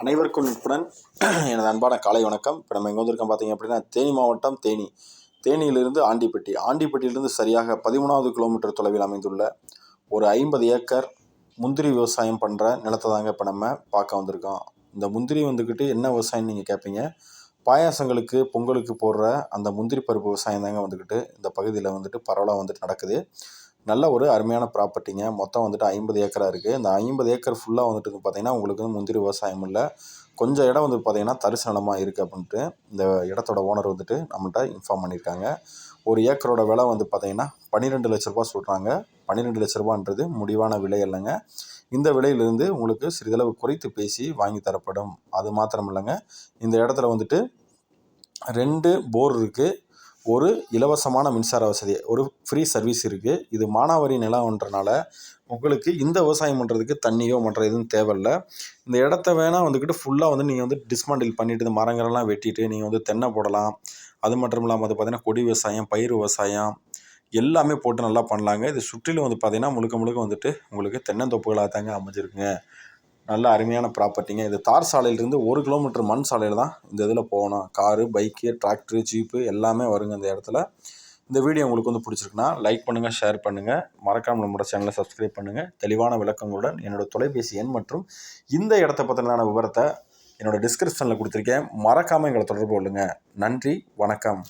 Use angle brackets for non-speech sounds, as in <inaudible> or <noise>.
அனைவருக்கும் நட்புடன் <clears throat> எனது அன்பான காலை வணக்கம். இப்போ நம்ம எங்கே வந்திருக்கோம் பார்த்தீங்க அப்படின்னா தேனி மாவட்டம் தேனி. தேனியிலிருந்து ஆண்டிப்பட்டி. ஆண்டிப்பட்டியிலிருந்து சரியாக பதிமூணாவது கிலோமீட்டர் தொலைவில் அமைந்துள்ள ஒரு ஐம்பது ஏக்கர் முந்திரி விவசாயம் பண்ணுற நிலத்தை தாங்க இப்போ நம்ம பார்க்க வந்திருக்கோம். இந்த முந்திரி வந்துக்கிட்டு என்ன விவசாயம்னு நீங்கள் கேட்பீங்க பாயாசங்களுக்கு பொங்கலுக்கு போடுற அந்த முந்திரி பருப்பு விவசாயம் தாங்க வந்துக்கிட்டு இந்த பகுதியில் வந்துட்டு பரவலாக வந்துட்டு நடக்குது. நல்ல ஒரு அருமையான ப்ராப்பர்ட்டிங்க மொத்தம் வந்துட்டு ஐம்பது ஏக்கராக இருக்குது இந்த ஐம்பது ஏக்கர் ஃபுல்லாக வந்துட்டு பார்த்திங்கன்னா பார்த்தீங்கன்னா உங்களுக்கு வந்து முந்திரி விவசாயம் இல்லை. கொஞ்சம் இடம் வந்து பார்த்தீங்கன்னா தரிசு நிலமாக இருக்குது அப்படின்ட்டு இந்த இடத்தோட ஓனர் வந்துட்டு நம்மள்ட்ட இன்ஃபார்ம் பண்ணியிருக்காங்க ஒரு ஏக்கரோட விலை வந்து பார்த்தீங்கன்னா பன்னிரெண்டு லட்ச ரூபா சொல்கிறாங்க பன்னிரெண்டு லட்ச ரூபான்றது முடிவான விலை இல்லைங்க. இந்த விலையிலிருந்து உங்களுக்கு சிறிதளவு குறைத்து பேசி வாங்கி தரப்படும். அது மாத்திரம் இல்லைங்க. இந்த இடத்துல வந்துட்டு ரெண்டு போர் இருக்குது ஒரு இலவசமான மின்சார வசதி ஒரு ஃப்ரீ சர்வீஸ் இருக்குது இது மானாவாரி நிலம்ன்றனால உங்களுக்கு இந்த விவசாயம் பண்ணுறதுக்கு தண்ணியோ மற்ற எதுவும் தேவையில்ல. இந்த இடத்த வேணால் வந்துக்கிட்டு ஃபுல்லாக வந்து நீங்கள் வந்து டிஸ்மாண்டில் பண்ணிவிட்டு இந்த மரங்களெல்லாம் வெட்டிட்டு நீங்கள் வந்து தென்னை போடலாம். அது மட்டும் இல்லாமல் வந்து பார்த்திங்கன்னா கொடி விவசாயம் பயிர் விவசாயம் எல்லாமே போட்டு நல்லா பண்ணலாங்க. இது சுற்றிலும் வந்து பார்த்திங்கன்னா முழுக்க முழுக்க வந்துட்டு உங்களுக்கு தென்னந்தோப்புகளாக தாங்க அமைஞ்சிருக்குங்க. நல்ல அருமையான ப்ராப்பர்ட்டிங்க இது தார் சாலையிலேருந்து ஒரு கிலோமீட்டர் மண் சாலையில் தான் இந்த இதில் போகணும். காரு பைக்கு டிராக்டரு ஜீப்பு எல்லாமே வருங்க இந்த இடத்துல. இந்த வீடியோ உங்களுக்கு வந்து பிடிச்சிருக்குன்னா லைக் பண்ணுங்கள் ஷேர் பண்ணுங்கள் மறக்காமல் நம்மளோட சேனலை சப்ஸ்கிரைப் பண்ணுங்கள் தெளிவான விளக்கங்களுடன் என்னோடய தொலைபேசி எண் மற்றும் இந்த இடத்த பற்றினதான விவரத்தை என்னோடய டிஸ்கிரிப்ஷனில் கொடுத்துருக்கேன். மறக்காமல் எங்களை தொடர்பு கொள்ளுங்கள் நன்றி வணக்கம்.